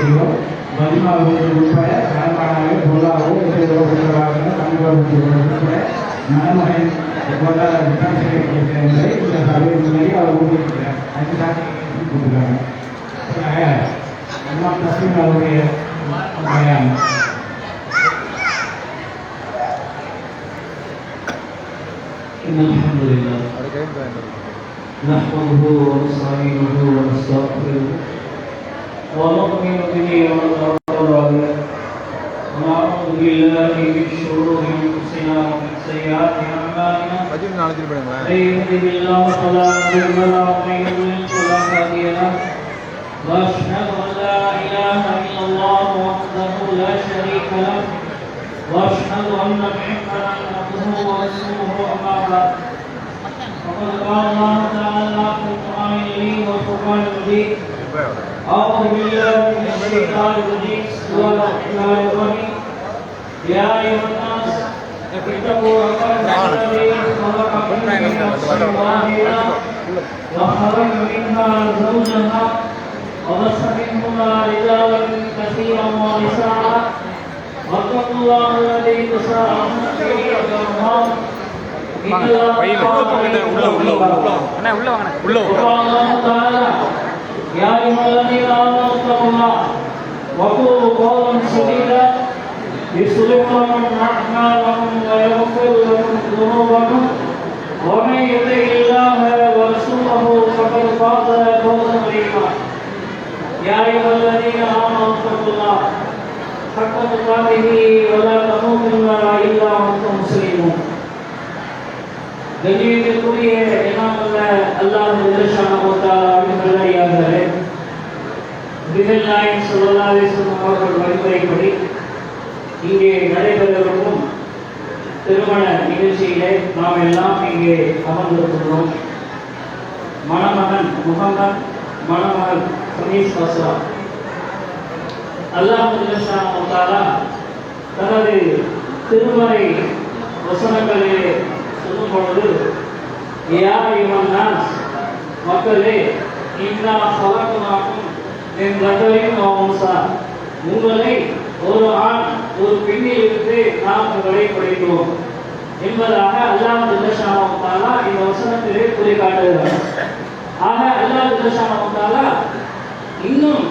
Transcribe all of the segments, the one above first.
செய்வோம் பதினாவது உட்பட கணக்கானாக பொருளாகவோ உத்தரவாக கணக்காக நலமுறை போன்ற விசாரிக்கை இந்த சபை முன்னாடி அவர் ஊட்டிருக்கிறார் அதுதான் கொடுக்குறாங்க எல்லாம் தஸ்மீன் அவருடைய பயான் إن الحمد لله نحمده ونستعينه ونستغفره ونؤمن به ونتوكل ونعوذ بالله من شرور أنفسنا ومن سيئات أعمالنا. من يهده الله فلا مضل له ومن يضلل فلا هادي له. وأشهد أن لا إله إلا الله وحده لا شريك له. وأشهد أن محمدا عبده ورسوله أما بعد. فقد قال الله تعالى في القرآن الكريم والفرقان المجيد. أعوذ بالله من الشيطان الرجيم بسم الله الرحمن الرحيم يا أيها الناس اتقوا ربكم الذي خلقكم من نفس واحدة وخلق منها زوجها وبث منهما رجالا كثيرا ونساء واتقوا الله الذي تساءلون به والأرحام إن الله كان عليكم رقيبا. அண்ணா உள்ள வாங்க உள்ள وقال الله تعالى يا ايها الذين امنوا اتقوا الله وقولوا قولا سديدا يصلح لكم اعمالكم ويغفر لكم ذنوبكم ومن يطع الله ورسوله فقد فاز فوزا عظيما يا ايها الذين امنوا اتقوا الله حق تقاته ولا تموتن الا وانتم مسلمون கண்ணியத்திற்குரிய இமாமல்ல அல்லாஹ் நல்லடியார்களே பிகல் நாயன் சொல்லலாவேசம் அவர்கள் வழிமுறைப்படி இங்கே நடைபெறவிருக்கும் திருமண நிகழ்ச்சியிலே நாம் எல்லாம் இங்கே அமர்ந்திருக்கின்றோம். மணமகன் முகமன் மணமகன் சனீஸ் வசா. அல்லாஹ் தனது திருமறை வசனங்களிலே சொல்லும் பொழுது யார் இவன் மக்களே இன்னா சலக்குனாக்கும் என் ரகலின் வம்சா உங்களை ஒரு ஆண் ஒரு பெண்ணில் இருந்து நாம் உங்களை படைக்கிறோம் என்பதாக அல்லாஹ் தில்லஷானா இந்த வசனத்திலே குறி காட்டுகிறார் ஆக அல்லாஹ் தில்லஷானா இன்னும்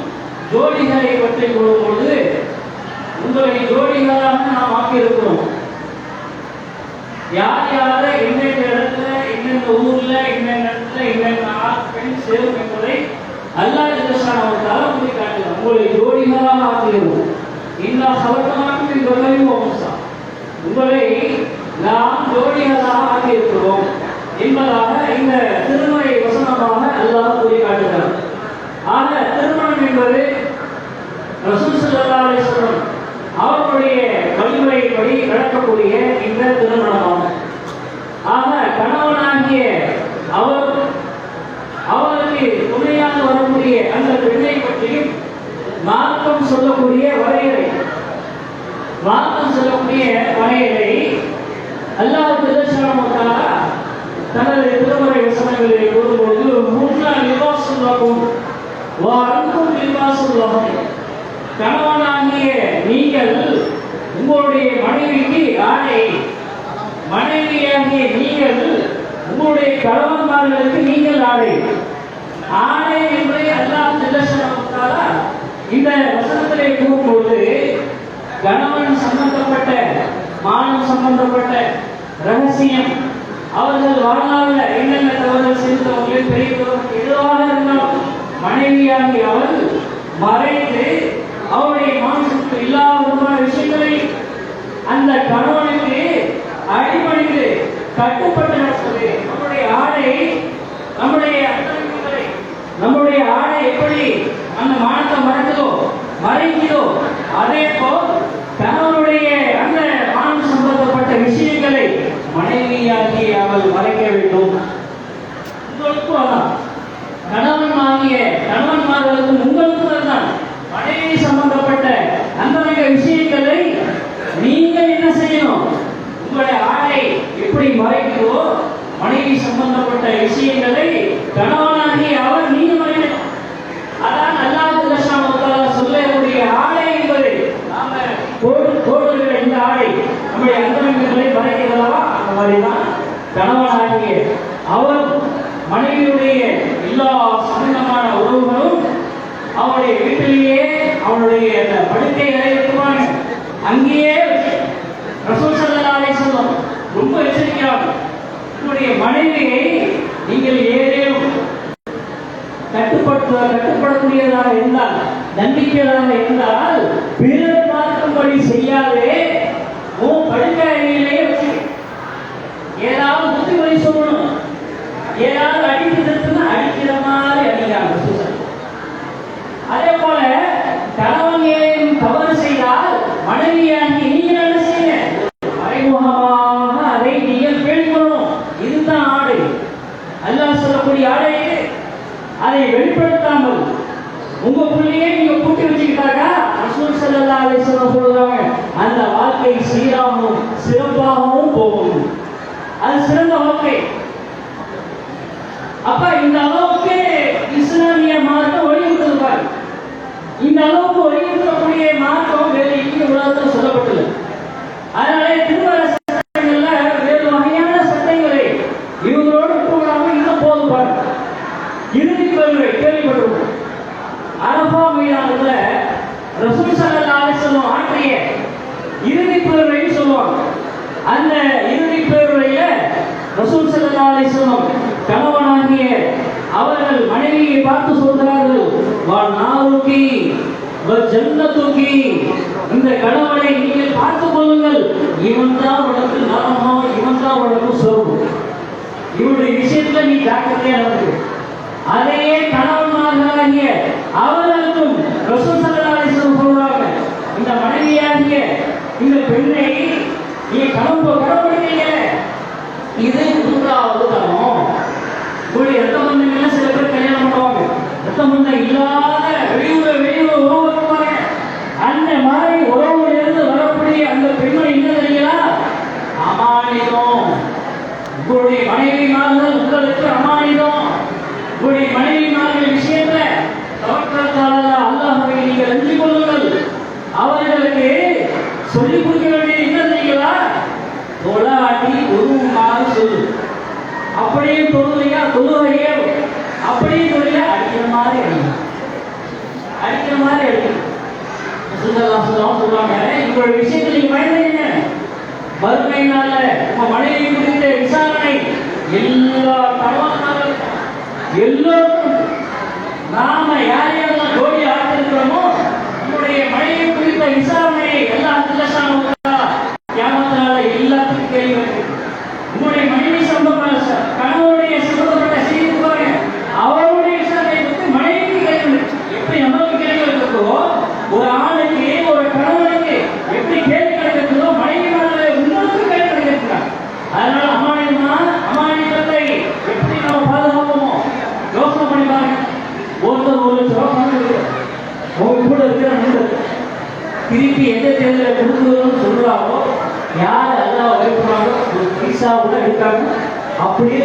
ஜோடிகளை பற்றி கூறும் பொழுது உங்களை ஜோடிகளாக நாம் ஆக்கியிருக்கிறோம். யார் யார எந்தெந்த இடத்துல எந்தெந்த ஊர்ல என்னென்ன இடத்துல என்னென்ன பெண் சேரும் என்பதை அல்லாஹ் ஜல்லஷானவத்தால உங்களுக்கு காட்டுகிறார். உங்களை ஜோடிகளாக ஆக்குகிறோம் இந்த சவர்த்தமாக்கும் இந்த வம்சா உங்களை நாம் ஜோடிகளாக ஆக்கியிருக்கிறோம் என்பதாக இந்த திருமறை வசனமாக அல்லாஹ் கூறி காட்டுகிறார். ஆக திருமணம் என்பது ரசூல் ஸல்லல்லாஹு அலைஹி வஸல்லம் அவர்களுடைய வழிமுறைப்படி நடக்கக்கூடிய இந்த திருமணம் ஆக கணவனாகிய அவர் அவருக்கு துணையாக வரக்கூடிய அந்த பெண்ணை பற்றியும் மார்க்கம் சொல்லக்கூடிய வரையறை. மார்க்கம் சொல்லக்கூடிய வரையறை அல்லாஹ் பிரதேசனமுக்காக தனது திருமறை வசனங்களில் கூறும்போது முன்னா நிவாசுல்லாகும் வாரங்கும் நிவாசுல்லாகும் கணவனாகிய நீங்கள் உங்களுடைய மனைவிக்கு ஆணை மனைவியாகிய நீங்கள் உங்களுடைய கணவன்மார்களுக்கு நீங்கள் ஆடை. ஆணை என்பதை அல்லாஹ் நிதர்சனத்தால இந்த வசனத்திலே கூறும்போது கணவன் சம்பந்தப்பட்ட மானம் சம்பந்தப்பட்ட ரகசியம் அவர்கள் வாழ்நாளில் என்னென்ன தவறுகள் செய்தவர்கள் பெரியவர்கள் எதுவாக இருந்தாலும் மனைவியாகி அவள் மறைந்து அவருடைய மானசத்துக்கு இல்லாத விதமான விஷயங்களை அந்த கணவனுக்கு அடிபணிந்து கட்டுப்பட்டு நடப்பது நம்முடைய ஆடை நம்முடைய அந்தரங்கங்களை, நம்முடைய ஆடை எப்படி அந்த மானத்தை மறைக்குதோ மறைக்குதோ அதே போல் கணவனுடைய அந்த மானம் சம்பந்தப்பட்ட விஷயங்களை மனைவியாகி அவள் மறைக்க வேண்டும் உங்களுக்கும் அதான் கணவன் ஆகிய கணவன்மார்களுக்கும் உங்களுக்கும் அதுதான் மனைவி சம்பந்தப்பட்ட அந்த விஷயங்களை நீங்க என்ன செய்யணும் உங்களுடைய ஆடை எப்படி மறைக்குதோ மனைவி சம்பந்தப்பட்ட விஷயங்களை நம்முடைய அந்தரங்கங்களை மறைக்கிறதா அந்த மாதிரி தான் கணவனாகிய அவர் மனைவியுடைய எல்லா சம்பந்தமான உறவுகளும் அவனுடைய வீட்டிலேயே அவனுடைய அந்த படுக்கை அறை இருக்குவாங்க அங்கேயே ரசூல் ஸல்லல்லாஹு சொல்லும் ரொம்ப எச்சரிக்கிறாங்க உன்னுடைய மனைவியை நீங்கள் ஏதேனும் கட்டுப்படுத்த கட்டுப்படக்கூடியதாக இருந்தால் நம்பிக்கையாக இருந்தால் பிறர் பார்க்கும்படி செய்யாதே உன் படுக்கை அறையிலேயே வச்சு ஏதாவது புத்திமதி சொல்லணும். ஏதாவது அதே போல கணவன் ஏன் தவறு செய்தால் மனைவியாகி நீங்கள் என்ன செய்யுங்க மறைமுகமாக அதை நீங்கள் பேணிக்கொள்ளணும் இதுதான் ஆடை அல்லாஹ் சொல்லக்கூடிய ஆடை இது அதை வெளிப்படுத்தாமல் உங்க புள்ளையே நீங்க கூட்டி வச்சுக்கிட்டாக்கா ரசூல் ஸல்லல்லாஹு அலைஹி வஸல்லம் சொல்றாங்க அந்த வாழ்க்கை சீராகவும் சிறப்பாகவும் போகும் அது சிறந்த வாழ்க்கை அப்ப இந்த அளவுக்கு இஸ்லாமிய மார்க்கம் வலியுறுத்தது பாரு இந்த அளவுக்கு வலியுறுத்தக்கூடிய மார்க்கம் வேறு எங்கேயும் உலகத்தில் சொல்லப்பட்டது அதனாலே திருமண சட்டங்கள்ல வேறு வகையான சட்டங்களை இவங்களோடு விட்டுவிடாம இன்னும் போதும் பாருங்க இறுதி கொள்கை கேள்விப்பட்டிருக்கோம் அரபா மைதானத்துல ரசூல் ஸல்லல்லாஹு அலைஹி வஸல்லம் ஆற்றிய இறுதி பேருரைன்னு சொல்லுவாங்க அந்த இறுதி பேருரையில ரசூல் ஸல்லல்லாஹு அலைஹி வஸல்லம் கணவனாகிய அவர்கள் மனைவியை பார்த்து சொல்கிறார்கள் வா நாவுகி வ ஜன்னத்துகி இந்த கணவனை நீங்கள் பார்த்துக் கொள்ளுங்கள் இவன் தான் உனக்கு நரகம் இவன் தான் உனக்கு சொர்க்கம் இவருடைய விஷயத்துல நீ ஜாக்கிரதையா நடந்து அதையே கணவன்மார்களாகிய அவர்களுக்கும் ரசூல் ஸல்லல்லாஹு சொல்றாங்க இந்த மனைவியாகிய இந்த பெண்ணை நீ கணவன் கடப்படுத்தீங்க இது மூன்றாவது தரம் உங்களுடைய ரத்த பந்தங்கள்ல சில பேர் கல்யாணம் பண்ணுவாங்க ரத்த பந்தம் இல்லாத வெளியூர் வெளியூர் உறவு இருப்பாங்க அந்த மாதிரி உறவுல இருந்து வரக்கூடிய அந்த பெண்மணி என்ன தெரியுங்களா அமானிதம் உங்களுடைய மனைவிமார்கள் உங்களுக்கு அமானிதம் உங்களுடைய மனைவிமார்கள் விஷயத்துல தவற்றத்தால அல்லாஹ்வை நீங்கள் அஞ்சு கொள்ளுங்கள் அவர்களுக்கு சொல்லிக் கொடுக்க வேண்டிய என்ன தெரியுங்களா தொழாட்டி உருவமாக சொல்லு அப்படியே தொழுகையா தொழுகையே அப்படியே தொழில அடிக்கிற மாதிரி அடிக்கணும் அடிக்கிற மாதிரி விஷயத்தில் நீங்க பயந்துங்க மறுமையினால உங்க மனைவி குறித்த விசாரணை எல்லா கணவன்மார்கள் எல்லோருக்கும் நாம யார் யாரெல்லாம் ஜோடி ஆட்டிருக்கிறோமோ உங்களுடைய மனைவி குறித்த விசாரணையை எல்லா திலசான ஏமாத்தினால எல்லாத்துக்கும் கேள்வி வருது. உங்களுடைய மனைவி சம்பந்தப்பட்ட கணவனுடைய சம்பந்தப்பட்ட செய்தி பாருங்க அவருடைய விசாரணை பற்றி மனைவிக்கு கேள்வி வருது. எப்படி நமக்கு கேள்வி இருக்கிறதோ ஒரு ஆணுக்கு ஒரு கணவனுக்கு எப்படி கேள்வி கிடைக்கிறதோ மனைவி மேலே உங்களுக்கு கேள்வி கிடைக்கிறார் அதனால அமானியமா அமானியத்தை எப்படி நம்ம பாதுகாப்போமோ யோசனை பண்ணி பாருங்க ஒருத்தர் ஒரு லட்சம் ரூபாய் பணம் இருக்கு உங்க கூட இருக்கிற நண்பர் திருப்பி எந்த தேர்தலில் கொடுக்குறோம்னு சொல்றாரோ யார் அல்லா வைக்கிறாங்களோ ஒரு பைசா கூட எடுக்காங்க அப்படியே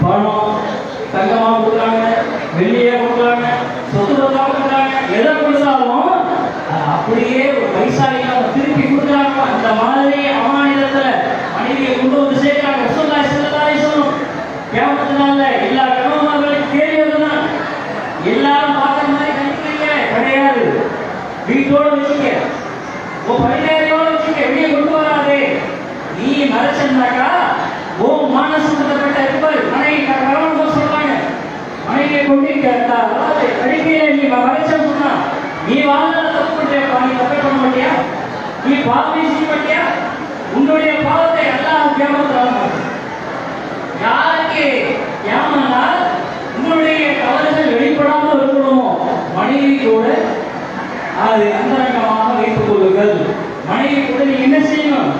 பணம் தங்கமாக கொடுக்குறாங்க வெள்ளியா கொடுக்குறாங்க சொத்து பத்தா கொடுக்குறாங்க எதை கொடுத்தாலும் அப்படியே ஒரு பைசா இல்லாம திருப்பி கொடுக்குறாங்க. அந்த மாதிரி அமானிதத்தில் மனைவியை கொண்டு வந்து சேர்க்கிறாங்க. ரசூலுல்லாஹி ஸல்லல்லாஹு அலைஹி கேமத்தினால எல்லா வீட்டோட வச்சுக்க உன் பரிகாரியோட வச்சுக்க வெளியே கொண்டு வராதே. நீ மறைச்சிருந்தாக்கா ஓ உன் மானசம்பந்தப்பட்ட இருப்பார் மனைவி கணவன் போய் சொல்றாங்க மனைவியை கொண்டு கேட்டா அதாவது கடிக்கையில நீ மறைச்சன்னு சொன்னா நீ வாழ்ந்த தப்பு பண்ணியப்பா நீ தப்பே பண்ண மாட்டியா? நீ பாவமே செய்ய மாட்டியா? உன்னுடைய பாவத்தை எல்லாம் கேமத்தில் யாருக்கு ஏமாந்தால் உங்களுடைய கவலைகள் வெளிப்படாமல் இருக்கணுமோ? மனைவி கூட அது அந்தரங்கமாக வைத்துக் கொள்ளுங்கள். மனைவி கூட நீங்க என்ன செய்யணும்?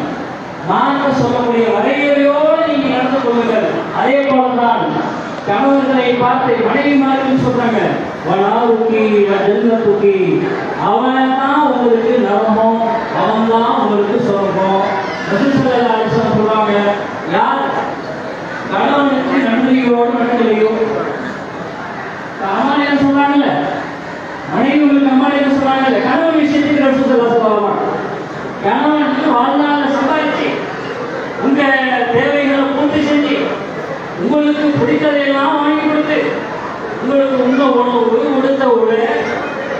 மார்க்க சொல்லக்கூடிய வரையறையோடு நீங்க நடந்து கொள்ளுங்கள். அதே போலதான் கணவர்களை பார்த்து மனைவி மாதிரி சொல்றாங்க வனாவுக்கி ஜென்மத்துக்கி அவன் தான் உங்களுக்கு நரகம் அவன் தான் உங்களுக்கு சொர்க்கம். ரசூல் சொல்றாங்க. யார் கணவனுக்கு நன்றியோடு நடக்கலையோ அவன் என்ன சொல்றாங்கல்ல? மனைவிகளுக்கு அம்மா என்ன சொல்றாங்க? சொல்றாங்கல்ல கணவன் விஷயத்துக்கு ரசூல் ஸல்லல்லாஹு சொல்லலாமா வஸல்லம் வாழ்நாள சம்பாதிச்சு உங்க தேவைகளை பூர்த்தி செஞ்சு உங்களுக்கு பிடித்ததையெல்லாம் வாங்கி கொடுத்து உங்களுக்கு உங்க உணவு உடுத்த உடை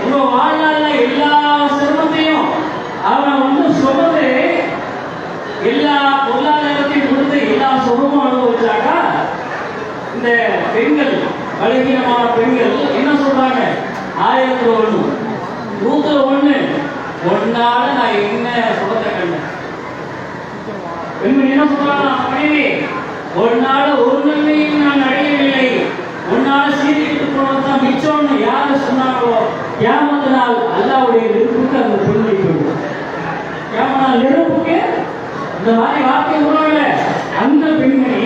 உங்க வாழ்நாள்ல எல்லா சிரமத்தையும் அவனை வந்து சுமந்து எல்லா பொருளாதாரத்தையும் கொடுத்து எல்லா சுகமும் அனுபவிச்சாக்கா இந்த பெண்கள் பலகீனமான பெண்கள் ஆயிரத்தில் ஒன்று நூத்துல ஒன்று ஒன்னால நான் என்ன சுகத்தை கண்டேன்? என்ன சொல்றாங்க? மனைவி ஒன்னால ஒரு நன்மையும் நான் அடையவில்லை. உன்னால சீரிட்டு போனதான் மிச்சம்னு யாரு சொன்னாங்களோ ஏமாந்த நாள் அல்லாவுடைய நெருப்புக்கு அந்த பெண்மணி போயிடும் ஏமாந்த நெருப்புக்கு இந்த மாதிரி வார்த்தை உருவாகல அந்த பெண்மணி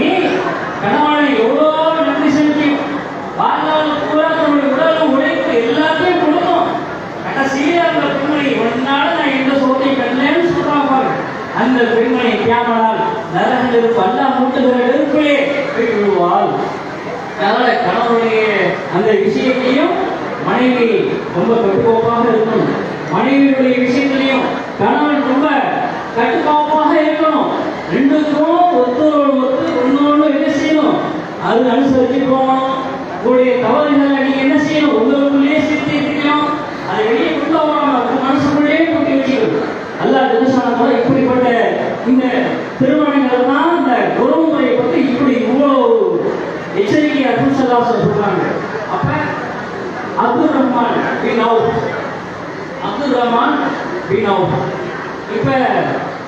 கணவனை எவ்வளோ நன்றி செலுத்தி வாழ்ந்த எல்லாத்தையும் கொடுக்கும். கடைசியில சீரியாவில் பெண்மணி ஒன்னால நான் எந்த சோத்தை கண்டேன்னு சொல்றான் பாருங்க. அந்த பெண்மணி கேமரால் நரக நெருப்பு அல்லா மூட்டுகிற நெருப்பிலே போய் அதனால கணவனுடைய அந்த விஷயத்தையும் மனைவி ரொம்ப கட்டுக்கோப்பாக இருக்கணும். மனைவியுடைய விஷயத்திலையும் கணவன் ரொம்ப கட்டுக்கோப்பாக இருக்கணும். ரெண்டுக்கும் ஒருத்தரோடு ஒருத்தர் ஒன்னொன்று என்ன செய்யணும்? அது அனுசரிச்சு போகணும் உங்களுடைய தவறுகளை நீங்க என்ன செய்யணும்? உங்களுக்குள்ளே சிரித்து இருக்கணும் அதை வெளியே கொண்டு வரணும் மனசுக்குள்ளே மனசுக்குள்ளேயே கொண்டு வச்சுக்கணும். அல்லாஹ் ஜெருசலத்துல இப்படிப்பட்ட இந்த திருமணங்கள் தான் இந்த உறவுமுறையை பற்றி இப்படி இவ்வளவு எச்சரிக்கை அப்துல் சல்லாசன் சொல்றாங்க. அப்ப Abdul Rahman bin Awf. Abdul Rahman bin Awf. இப்ப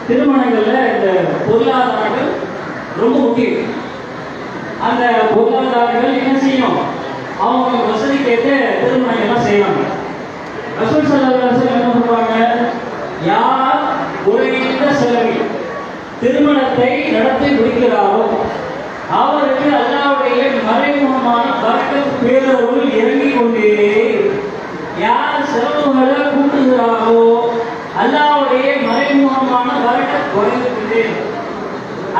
திருமணங்கள்ல இந்த பொருளாதாரங்கள் ரொம்ப முக்கியம். அந்த பொருளாதாரங்கள் என்ன செய்யும்? அவங்க வசதிக்கேற்ற திருமணங்கள்லாம் செய்வாங்க. ரசூல் ஸல்லல்லாஹு என்ன பண்ணுவாங்க யார் குறைந்த செலவில் திருமணத்தை நடத்தி முடிக்கிறாரோ? அவருக்கு அல்லாவுடைய மறைமுகமான பரக்கத் பேரருள் இறங்கி கொண்டே யார் செலவுகளை கூட்டுகிறாரோ அல்லாவுடைய மறைமுகமான பரக்கத் குறைந்து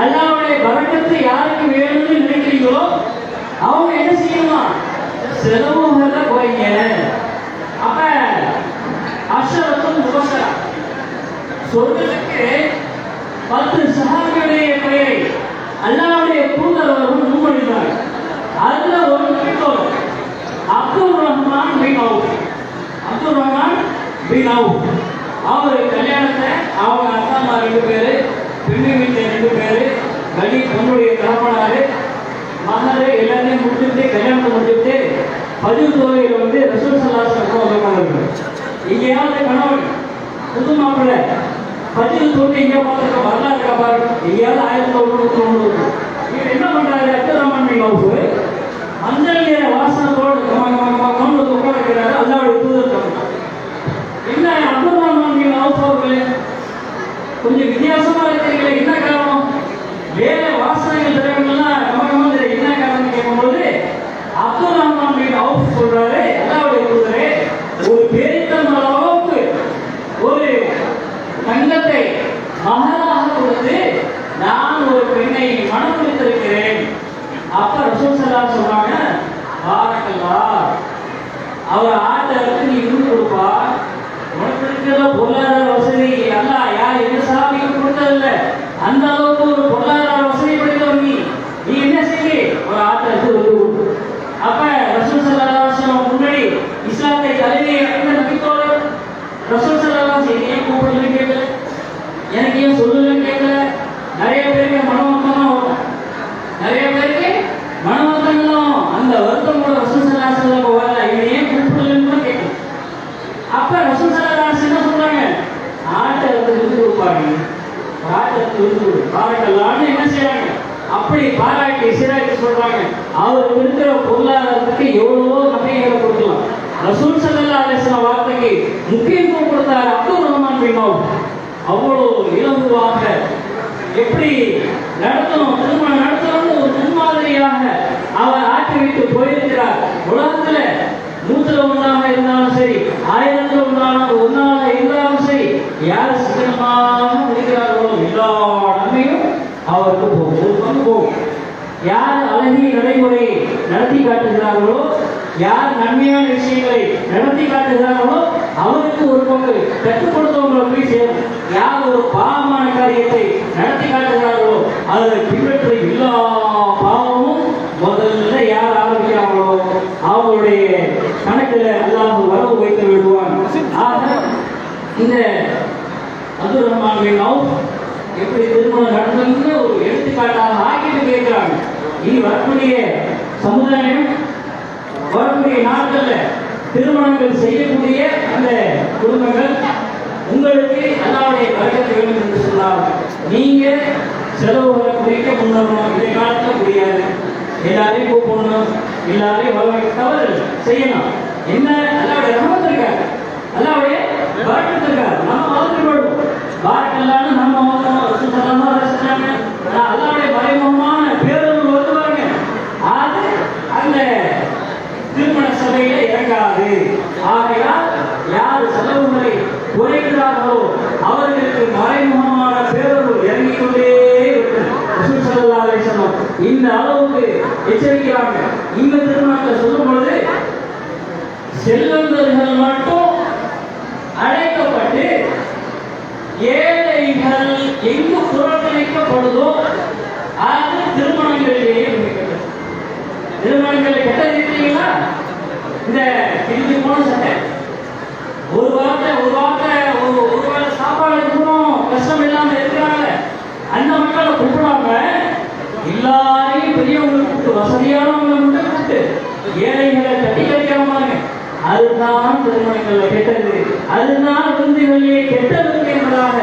அல்லாவுடைய இருக்கும். யாருக்கு வேணும்னு நினைக்கிறீங்களோ அவங்க என்ன செய்யலாம்? செலவுகளை குறைங்க அப்ப அஷரத்தும் முபஷரா சொல்றதுக்கு பத்து சஹாபியுடைய பெயரை அல்லாஹ்வுடைய தூதர் அவர்கள் முன்மொழிந்தார் அதுல ஒரு பெற்றோர் Abdul Rahman bin Awf Abdul Rahman bin Awf அவர் கல்யாணத்தை அவங்க அக்கா அம்மா ரெண்டு பேரு பெண்ணு வீட்டில் ரெண்டு பேரு கனி பொண்ணுடைய தரப்பனாரு மகரு எல்லாத்தையும் முடிச்சுட்டு கல்யாணத்தை முடிச்சுட்டு பதிவு தொகையில வந்து ரசூல் சல்லாஸ் உட்காந்துருக்கு எங்கேயாவது கணவன் புது மாப்பிள்ளை. பதிவு தொகை எங்கே பார்த்துருக்க வரலாறு இருக்கா பாருங்க எங்கேயாவது ஆயிரத்தி தொண்ணூறு ஒன்று என்ன பண்றாரு? அப்துல் ரஹ்மான் பின் அவுஃப் மஞ்சள் நிற வாசனத்தோடு கவனம் உட்காந்துக்கிறாரு அல்லாவுடைய தூதர் தரணும் என்ன அப்துல் ரஹ்மான் பின் அவுஃப் அவர்களே கொஞ்சம் வித்தியாசமா இருக்கிறீங்களே என்ன காரணம் வேற வாசனைகள் திரவங்கள்லாம் கமகமா இதுல என்ன காரணம் கேட்கும்போது அப்துல் ரஹ்மான் பின் அவுஃப் சொல்றாரு அல்லாவுடைய தூதரே ஒரு பேரித்தம் அளவுக்கு ஒரு தங்கத்தை மகளாக கொடுத்து நான் ஒரு பெண்ணை மனம் முடித்திருக்கிறேன் அப்ப ரசூல் ஸல்லல்லாஹு அலைஹி சொல்றாங்க பாரக்கல்லா அவர் ஆட்டருக்கு நீ இருந்து கொடுப்பா உனக்கு இருக்கிற பொருளாதார வசதி அல்லாஹ் யார் எந்த சாமிக்கும் கொடுத்ததில்ல அந்த அளவுக்கு ஒரு பொருளாதார வசதி படைத்தவர் நீ நீ என்ன செய்ய ஒரு ஆட்டருக்கு வந்து கொடு அப்ப ரசூல் ஸல்லல்லாஹு அலைஹி வஸல்லம் முன்னாடி இஸ்லாத்தை தலைமையை அடைந்த நபித்தோழர் ரசூல் ஸல்லல்லாஹு அலைஹி வஸல்லம் ஏன் கூப்பிடலன்னு கேட்கல எனக்கு ஏன் சொல்லலன்னு கேட்கல நிறைய பேருக்கு மனவந்தம் வரும் நிறைய பேருக்கு மனவந்தங்களும் அந்த வருத்தம் கூட ரசூல் ஸல்லல்லாஹு அலைஹி வஸல்லம் வரல இவனை ஏன் கூப்பிடலன்னு கூட கேட்கல அப்ப ரசூல் ஸல்லல்லாஹு அலைஹி வஸல்லம் என்ன சொல்றாங்க ஆட்டை வந்து விருந்து கொடுப்பாங்க ஆட்டை வந்து விருந்து கொடு பாராட்டலாம்னு என்ன செய்றாங்க அப்படி பாராட்டி சீராட்டி சொல்றாங்க அவருக்கு இருக்கிற பொருளாதாரத்துக்கு எவ்வளவோ நகைகளை கொடுக்கலாம் ரசூல் ஸல்லல்லாஹு அலைஹி வஸல்லம் வார்த்தைக்கு முக்கியத்துவம் கொடுத்தார் அப்துல் ரஹ்மான் பின் அவுஃப் அவ்வளோ இலகுவாக எப்படி நடத்தணும் திருமணம் நடத்தணும்னு ஒரு முன்மாதிரியாக அவர் ஆற்றி விட்டு போயிருக்கிறார் உலகத்துல நூத்துல ஒன்றாக இருந்தாலும் சரி உண்டான ஒன்றாக ஒன்றாக சரி யார் சீக்கிரமாக முடிக்கிறார்களோ எல்லா நன்மையும் அவருக்கு போகும். போகும். யார் அழகிய நடைமுறையை நடத்தி காட்டுகிறார்களோ யார் நன்மையான விஷயங்களை நடத்தி காட்டுகிறார்களோ அவருக்கு ஒரு பங்கு கற்றுக் கொடுத்தவங்களை போய் சேரும். யார் ஒரு பாவமான காரியத்தை நடத்தி காட்டுகிறார்களோ அதை பின்பற்ற எல்லா பாவமும் முதல்ல யார் ஆரம்பிக்கிறாங்களோ அவங்களுடைய கணக்கில் அல்லாஹ் வரவு வைத்து விடுவான் ஆக இந்த அப்துல் ரஹ்மான் பின் அவுஃப் எப்படி திருமணம் நடந்ததுன்னு ஒரு எடுத்துக்காட்டாக ஆக்கிட்டு கேட்கிறாங்க. இனி வரக்கூடிய சமுதாயம் வரக்கூடிய நாட்கள்ல திருமணங்கள் செய்யக்கூடிய அந்த குடும்பங்கள் உங்களுக்கு அல்லாவுடைய வரக்கத்து வேண்டும் என்று சொன்னால் நீங்க செலவுகளை குறைக்க முன்னரணும் இதை காட்ட முடியாது. எல்லாரையும் கூப்பிடணும் எல்லாரையும் வரவேற்க தவறு செய்யணும். என்ன? அல்லாவுடைய ரமத்து இருக்காரு அல்லாவுடைய இந்த அளவுக்கு எச்சரிக்கிறாங்க. இந்த திருமணத்தை சொல்லும் பொழுது செல்வந்தர்கள் மட்டும் அழைக்கப்பட்டு ஏழைகள் எங்கு புறக்கணிக்கப்படுதோ அது திருமணங்களிலேயே முடிக்கிறது திருமணங்களை கெட்ட இருக்கீங்களா இந்த கிழிஞ்சு போன சட்டை. ஒரு வாரத்தை ஒரு வாரத்தை ஒரு ஒரு வேளை சாப்பாடு இருக்கணும் கஷ்டம் இல்லாம இருக்கிறாங்க அந்த மக்களை கூப்பிடாம எல்லாரையும் பெரியவங்களை கூப்பிட்டு வசதியானவங்களை மட்டும் கூப்பிட்டு ஏழைகளை தட்டி கழிக்காம பாருங்க. அதுதான் திருமணங்கள்ல கெட்டது. அதுதான் விருந்துகளிலே கெட்ட கெட்டது என்பதாக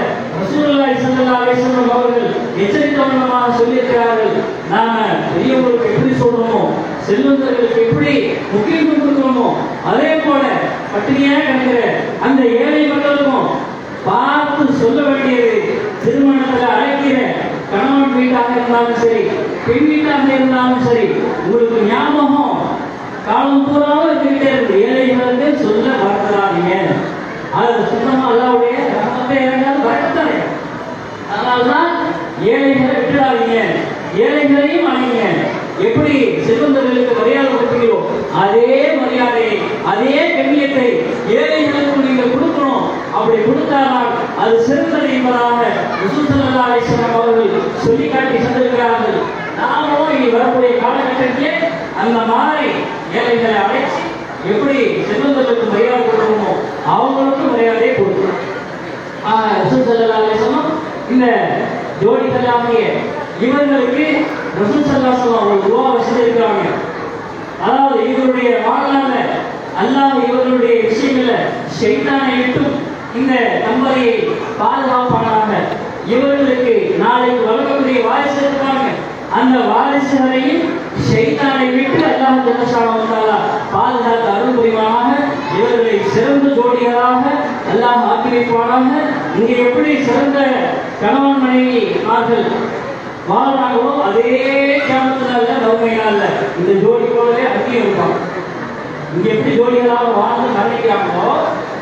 ரசூலுல்லாஹி ஸல்லல்லாஹு அலைஹி வஸல்லம் அவர்கள் எச்சரிக்கவனமாக சொல்லியிருக்கிறார்கள். நாம பெரியவங்களுக்கு எப்படி சொல்றோமோ செல்வந்தர்களுக்கு எப்படி முக்கியத்துவம் கொடுக்கணுமோ அதே போல பட்டினியா கிடக்கிற அந்த ஏழை மக்களுக்கும் பார்த்து சொல்ல வேண்டியது திருமணத்துல அழைக்கிற கணவன் வீட்டாக இருந்தாலும் சரி பெண் வீட்டாக இருந்தாலும் சரி உங்களுக்கு ஞாபகம்? காலம் பூராவும் இருக்கிட்டே இருக்கு. ஏழைகளுக்கு சொல்ல மறந்துடாதீங்க அது சுத்தமாக அல்லாவுடைய ரஹமத்தை இறங்காது வரத்தானே அதனால்தான் ஏழைகளை விட்டுடாதீங்க ஏழைகளையும் அணைங்க எப்படி செல்வந்தர்களுக்கு மரியாதை கொடுப்பீங்களோ அதே மரியாதை அதே கண்ணியத்தை ஏழைகளுக்கு நீங்க கொடுக்கணும். அப்படி கொடுத்தால் அது சிறந்தது என்பதாக ரசூல் அவர்கள் சொல்லி காட்டி சென்றிருக்கிறார்கள். நாமும் இனி வரக்கூடிய காலகட்டத்திலே அந்த மாதிரி ஏழைகளை அழைச்சி எப்படி செல்வந்தர்களுக்கு மரியாதை கொடுக்கணுமோ அவங்களுக்கும் மரியாதையை கொடுக்கணும். ரசூல் ஸல்லல்லாஹு இந்த ஜோடி இவர்களுக்கு ரசூல் ஸல்லல்லாஹு அலைஹி வஸல்லம் அவர்கள் துஆ அதாவது இவருடைய வாழ்நாள அல்லாஹ் இவர்களுடைய விஷயங்கள ஷைத்தானை விட்டும் இந்த தம்பதியை பாதுகாப்பானாக இவர்களுக்கு நாளைக்கு வழங்கக்கூடிய வாரிசு இருக்கிறாங்க அந்த வாரிசுகளையும் ஷைத்தானை விட்டு அல்லாஹ் ஜல்லஷானஹு பாதுகாத்து அருள் புரிவானாக. இவர்களை சிறந்த ஜோடிகளாக எல்லாம் ஆக்கி வைப்பானாக இங்கே எப்படி சிறந்த கணவன் மனைவி ஆர்கள் வாழ்றாங்களோ அதே கிராமத்துல நவமையினால இந்த ஜோடி போலவே அங்கேயும் இருப்பாங்க இங்க எப்படி ஜோடிகளாக வாழ்ந்து மரணிக்கிறாங்களோ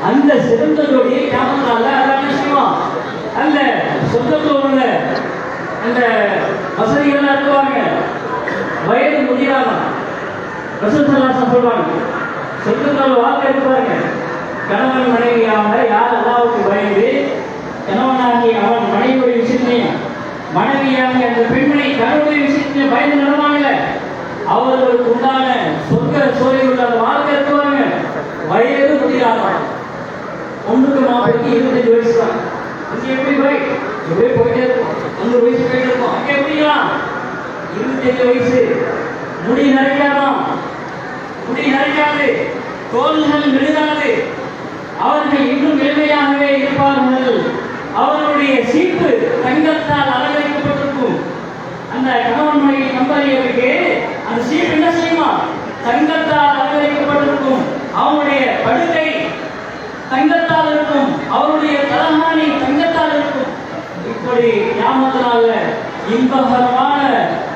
அந்த சிறந்த ஜோடியை கிராமத்தினால அதான் விஷயமா. செய்வோம் அந்த சொந்தத்தில் உள்ள அந்த வசதிகள்லாம் இருக்குவாங்க. வயது முதிராம. ரசூசல்லாசம் சொல்வாங்க. சொந்தத்தில் வாழ்க்கை இருப்பாருங்க கணவன் மனைவியாக யார் அல்லாவுக்கு பயந்து கணவனாகி அவன் மனைவியுடைய விஷயத்தையும் மனைவியாக அந்த பெண்மணி கணவனுடைய விஷயத்தையும் பயந்து நடவாங்க அவர்களுக்கு உண்டான சொர்க்க சோழி உள்ள வாழ்க்கை இருக்குவாங்க வயது முடியாம ஒன்றுக்கு மாப்பிளைக்கு இருபத்தஞ்சு வயசு தான். இங்கே எப்படி போய்? எப்படி போயிட்டே இருக்கும். தொண்ணூறு வயசு போயிட்டு இருக்கும். அங்கே எப்படிலாம் இருபத்தஞ்சு வயசு. முடி நரைக்காதான் முடி நரைக்காது தோல்கள் மெலிதாது அவர்கள் இன்னும் எளிமையாகவே இருப்பார்கள். அவர்களுடைய சீப்பு தங்கத்தால் அலங்கரிக்கப்பட்டிருக்கும். அந்த கணவன் மனைவி கம்பெனிகளுக்கு அந்த சீப்பு என்ன செய்யுமா தங்கத்தால் அலங்கரிக்கப்பட்டிருக்கும். அவனுடைய படுக்கை தங்கத்தால் இருக்கும். அவருடைய தலகாணி தங்கத்தால் இருக்கும். இப்படி கிராமத்தினால இன்பகரமான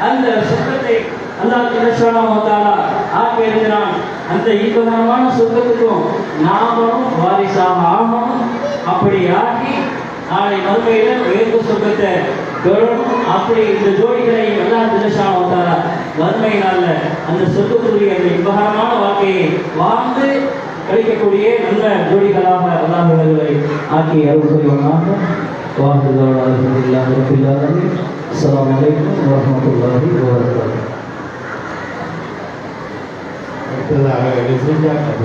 அந்த சுத்தத்தை அல்லாஹ் கிருஷ்ணாவதாரா ஆக்கியிருக்கிறான். அந்த ஈகமரமான சொர்க்கத்துக்கும் நாமளும் வாரிசாக ஆகணும். அப்படி ஆக்கி நாளை மறுமையில உயர்வு சொர்க்கத்தை பெறணும். அப்படி இந்த ஜோடிகளை எல்லாம் தினசாக வந்தாரா வறுமையினால அந்த சொர்க்கத்துடைய அந்த இன்பகரமான வாழ்க்கையை வாழ்ந்து கழிக்கக்கூடிய நல்ல ஜோடிகளாக அல்லாஹ் ஆக்கி அருள் செய்வனாக வாழ்த்துதோடு அலமதுல்லாஹ் ரபில்லாஹ் அஸ்லாம் வலைக்கம் வரமத்துல்லாஹி les médias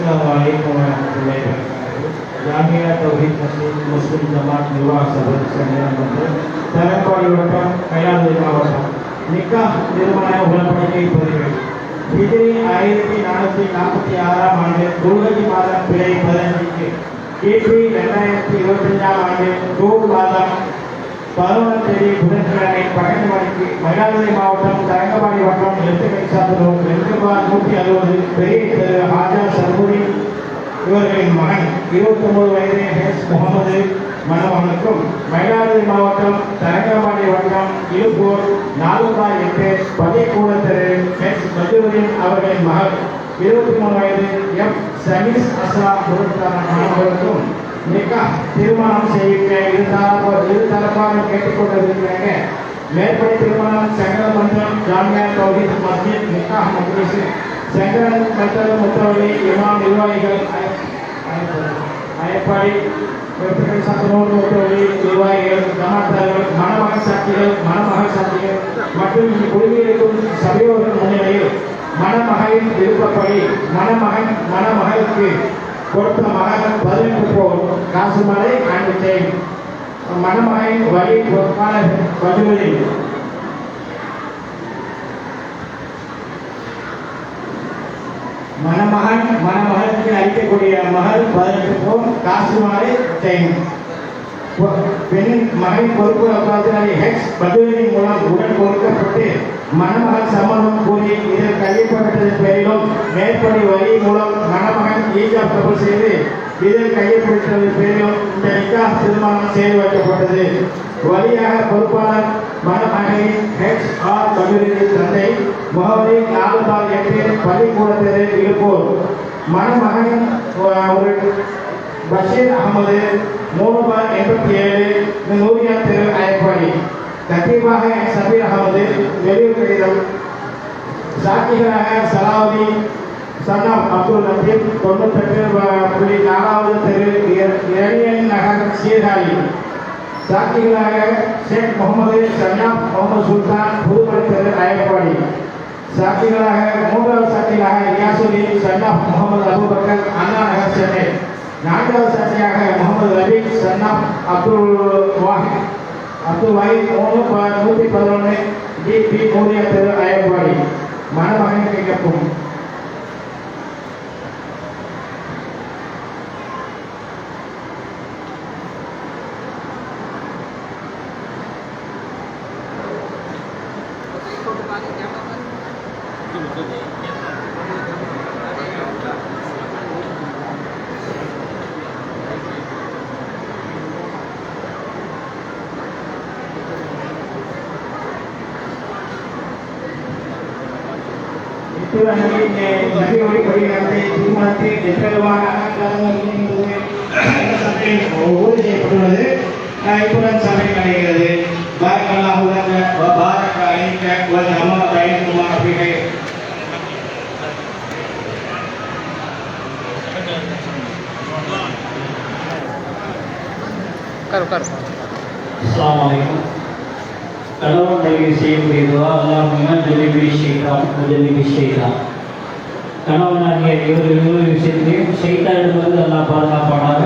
Assalamualaikum warahmatullahi wabarakatuh. Jamia தௌஹீத் மஸ்ஜித் முஸ்லிம் ஜமாத் நிர்வாக சபை சங்கரம் வந்து தரப்பாடி வட்டம் மயிலாடுதுறை மாவட்டம் நிக்கா திருமண உடன்படிக்கை பதிவு ஹிஜ்ரி ஆயிரத்தி நானூற்றி நாற்பத்தி ஆறாம் ஆண்டு துர்கதி மாதம் பிறை பதினஞ்சுக்கு கிபி ரெண்டாயிரத்தி இருபத்தஞ்சாம் ஆண்டு ஜூன் மாதம் பதினொன்றாம் தேதி புதன்கிழமை பன்னெண்டு மணிக்கு மயிலாடுதுறை மாவட்டம் தரங்கபாடி வட்டம் எழுத்துக்கை சாப்பிடுவோம் ரெண்டு பார் நூற்றி அறுபது பெரிய தெரு ஹாஜா சர்புரி இவர்களின் மகன். இருபத்தி ஒன்பது வயது ஹெச் முகமது மணமகனுக்கும் மயிலாடுதுறை மாவட்டம் தரங்கம்பாடி வட்டம் இழுப்பூர் நாலு பார் எட்டு பதிக்கூட தெரு ஹெச் மதுவரின் அவர்களின் மகள். இருபத்தி மூணு வயது எம் சமீஸ் அஸ்லா பொருட்கான மாணவர்களுக்கும் நிக்கா திருமணம் செய்விக்க இரு தரப்பாக கேட்டுக்கொண்டிருக்கிறாங்க மேற்படி திருமணம் சங்கர மன்றம் ஜாமியா தௌஹீத் மஸ்ஜித் நிக்கா மஜ்லிஸ் சங்கர மத்தர் முத்தவழி இமாம் நிர்வாகிகள் அயப்பாடி வெப்பர்கள் சத்தனோடு முத்தவழி நிர்வாகிகள் ஜமாத்தார்கள் மணமகன் சாட்சிகள் மணமகள் சாட்சிகள் மற்றும் இங்கு குழுவியிருக்கும் முன்னிலையில் மணமகளின் விருப்பப்படி மணமகன் மணமகளுக்கு கொடுத்த மகன் பதினெட்டு போல் காசு மலை அண்ட் செயின் மணமகன் வழி பொறுப்பான வஜுவலில் மணமகன் மணமகளுக்கு அளிக்கக்கூடிய மகள் பதினெட்டு போல் காசு மாலை செயின் பெண்ணின் மகன் பொறுப்பு உட்காந்து ஹெச் பதிலின் மூலம் உடன் கொடுக்கப்பட்டு மணமகன் சம்மதம் கூறி இதில் கையப்பட்டதன் பேரிலும் மேற்படி வழி மூலம் மணமகன் ஈஜா கபல் செய்து இதில் கையப்படுத்ததன் பேரிலும் இந்த நிக்கா திருமணம் செய்து வைக்கப்பட்டது. வழியாக பொறுப்பாளர் மணமகனின் ஹெச் ஆர் கல்லூரி தந்தை முகவரி நாலு பால் எட்டு பள்ளிக்கூடத்தில் இருப்போர். மணமகன் ஒரு பஷீர் அகமது மூணு பார் எண்பத்தி ஏழு நூரியா திரு அயப்பாடி கத்தீபாக சபீர் அகமது வெளியூர் கடிதம் சாட்சிகளாக சலாவுதி சன்னாப் அப்துல் லத்தீப் தொண்ணூத்தெட்டு புள்ளி நாலாவது தெரு இரணியன் நகர் சீர்காழி. சாட்சிகளாக ஷேக் முகமது சன்னாப் முகமது சுல்தான் புதுமலை தெரு அயப்பாடி சாட்சிகளாக மூன்றாவது சாட்சிகளாக ரியாசுதீன் சன்னாப் முகமது அபுபக்கர் அண்ணா நகர் சென்னை. நான்காவது சாட்சியாக முகமது ரபீக் சன்னாப் அப்துல் வாஹித். அப்துல் வாஹித் மூணு ப- நூற்றி பதினொன்று டி பி மூலியா தெரு அயப்பாடி மணமகன் திருமணத்தில் எத்தகையமான அலங்காரங்கள் இல்லை செய்யப்பட்டுள்ளது அஹ் சபை நடைகிறது பாரக்கல்லாஹு லக்க வ பாரக்க அலைக்க வ கணவன் மனைவி செய்யக்கூடியதுவா கணவனாகிய இவர் இருவர் விஷயத்திலையும் ஷெய்தானிடமிருந்து அல்லாஹ் பாதுகாப்பானாக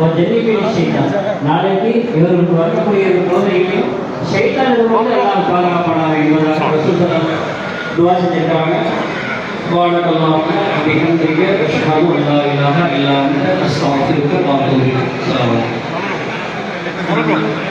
ஒரு ஜல்லிபி ஷெய்தான் நாளைக்கு இவர்களுக்கு வரக்கூடிய குழந்தைகளையும் ஷெய்தானிடமிருந்து அல்லாஹ் பாதுகாப்பானாக என்பதாக ரசூல் துவா செஞ்சிருக்காங்க سبحانك اللهم وبحمدك أشهد أن لا إله إلا أنت أستغفرك وأتوب إليك السلام عليكم